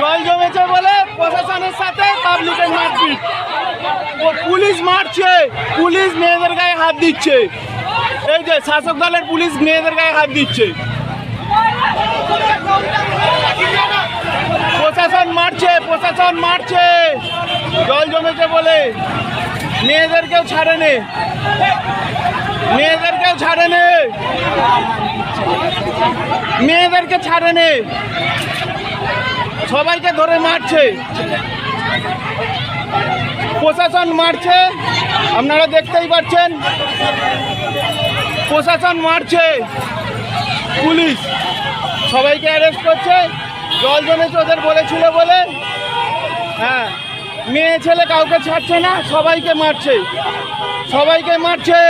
জল জমেছে বলে প্রশাসনের সাথে পাবলিকের মারপিট পুলিশ মারছে, পুলিশ মেয়েদের গায়ে হাত দিচ্ছে। এই যে শাসক দলের পুলিশ মেয়েদের গায়ে হাত দিচ্ছে। প্রশাসন মারছে প্রশাসন মারছে। জল জমেছে বলে। মেয়েদেরকেও ছাড়ে নে মেয়েদেরকেও ছাড়ে নে মেয়েদেরকে ছাড়ে নে সবাইকে ধরে মারছে। প্রশাসন মারছে। আপনারা দেখতেই পাচ্ছেন। প্রশাসন মারছে। পুলিশ সবাইকে অ্যারেস্ট করছে। জল জমেছে ওদের বলেছিল বলে। হ্যাঁ মেয়ে ছেলে কাউকে ছাড়ছে না, সবাইকে মারছে। সবাইকে মারছে।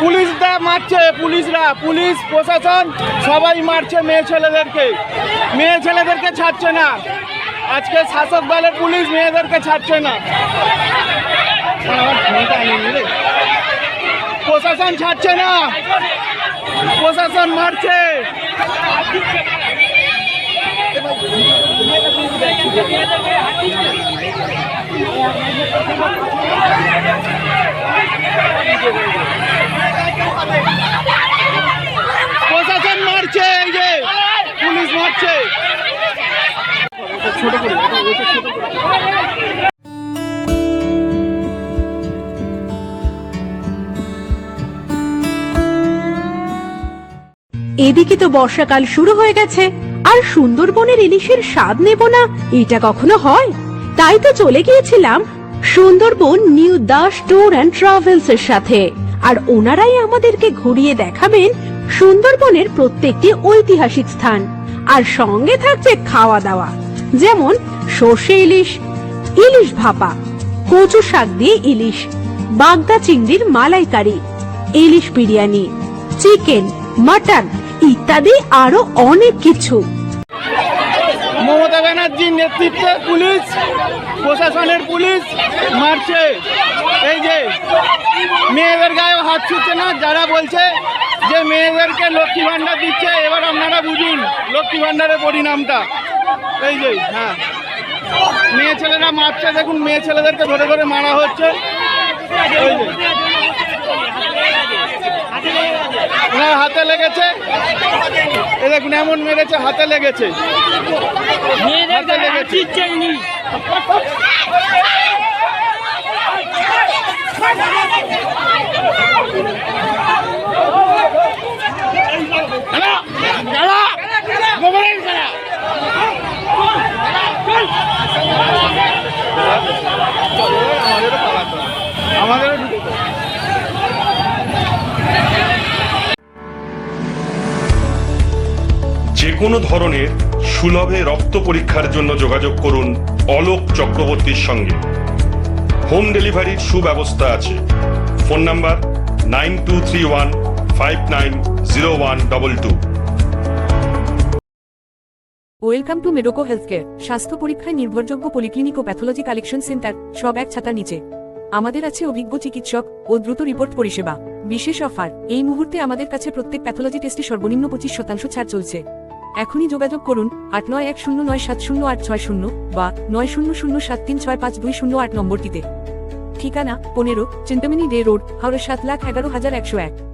পুলিশরা মারছে, পুলিশরা, পুলিশ, প্রশাসন, সবাই মারছে মেয়ে ছেলেদেরকে। মেয়ে ছেলেদেরকে ছাড়ছে না। আজকে শাসক দলের পুলিশ মেয়েদেরকে ছাড়ছে না। প্রশাসন ছাড়ছে না। প্রশাসন মারছে। প্রশাসন মারছে এই যে পুলিশ মারছে। এদিকে তো বর্ষাকাল শুরু হয়ে গেছে আর সুন্দরবনের ইলিশের স্বাদ নেব না। এটা কখনো হয়? তাই তো চলে গিয়েছিলাম Sundarban new Das tour and travels এর সাথে। আর ওনারাই আমাদেরকে ঘুরিয়ে দেখাবেন সুন্দরবনের প্রত্যেকটি ঐতিহাসিক স্থান। আর সঙ্গে থাকছে খাওয়া দাওয়া যেমন সর্ষে ইলিশ ইলিশ ভাপা, কচু শাক দিয়ে ইলিশ, বাগদা চিংড়ির মালাইকারি, ইলিশ বিরিয়ানি, চিকেন, মাটন ইত্যাদি আরও অনেক কিছু। মমতা ব্যানার্জির নেতৃত্বে পুলিশ, প্রশাসনের পুলিশ মারছে। এই যে, মেয়েদের গায়েও হাত ছুটছে না, যারা বলছে যে মেয়েদেরকে লক্ষ্মী ভাণ্ডার দিচ্ছে, এবার আপনারা বুঝুন লক্ষ্মী ভাণ্ডারের পরিণামটা। এই যে হ্যাঁ। মেয়ে ছেলেরা মারছে, দেখুন, মেয়ে ছেলেদেরকে ধরে ধরে মারা হচ্ছে। ওনার হাতে লেগেছে। এ দেখুন এমন মেরেছে হাতে লেগেছে। হাতে লেগেছে। আমাদেরও কোনো ধরনের সুলভে রক্ত পরীক্ষার জন্য যোগাযোগ করুন অলোক চক্রবর্তীর সঙ্গে। হোম ডেলিভারির সুব্যবস্থা আছে। Phone number nine two three one five nine zero one double two. Welcome to Medoco health care স্বাস্থ্য পরীক্ষায় নির্ভরযোগ্য পলিক্লিনিক ও প্যাথোলজি কালেকশন সেন্টার, সব এক ছাতার নিচে। আমাদের আছে অভিজ্ঞ চিকিৎসক ও দ্রুত রিপোর্ট পরিষেবা। বিশেষ অফার। এই মুহূর্তে আমাদের কাছে প্রত্যেক প্যাথোলজি টেস্টে সর্বনিম্ন পঁচিশ শতাংশ ছাড় চলছে। এখনই যোগাযোগ করুন আট নয় এক শূন্য নয় সাত শূন্য আট ছয় শূন্য বা নয় শূন্য শূন্য সাত তিন ছয় পাঁচ দুই শূন্য আট নম্বরটিতে। ঠিকানা, পনেরো চিন্তামিনী ডে রোড, হাওড়া সাত লাখ এগারো হাজার একশো এক।